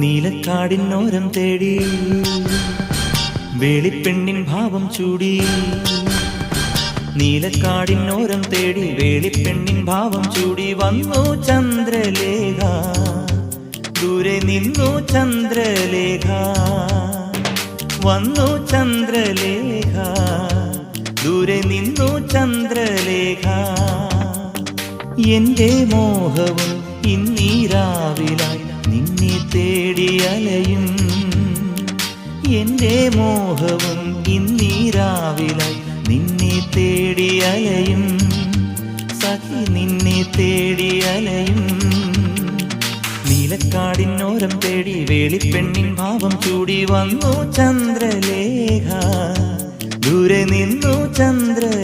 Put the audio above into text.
നീലക്കാടിനോരം തേടി വേളിപ്പെണ്ണിൻ ഭാവം ചൂടി. നീലക്കാടിനോരം തേടി വേളിപ്പെണ്ണിൻ ഭാവം ചൂടി. വന്നു ചന്ദ്രലേഖ ദൂരെ നിന്നു ചന്ദ്രലേഖ. വന്നു ചന്ദ്രലേഖ ദൂരെ നിന്നു ചന്ദ്രലേഖ. എന്റെ മോഹവും തേടി അലയും. എന്റെ മോഹവും ഇന്നീരാവിലായി നിന്നെ തേടി അലയും. സഖി നിന്നെ തേടി അലയും. നീലക്കാടിനോരം തേടി വേളിപ്പെണ്ണിൻ ഭാവം ചൂടി വന്നു ചന്ദ്രലേഖ. ദൂരെ നിന്നു ചന്ദ്രലേഖ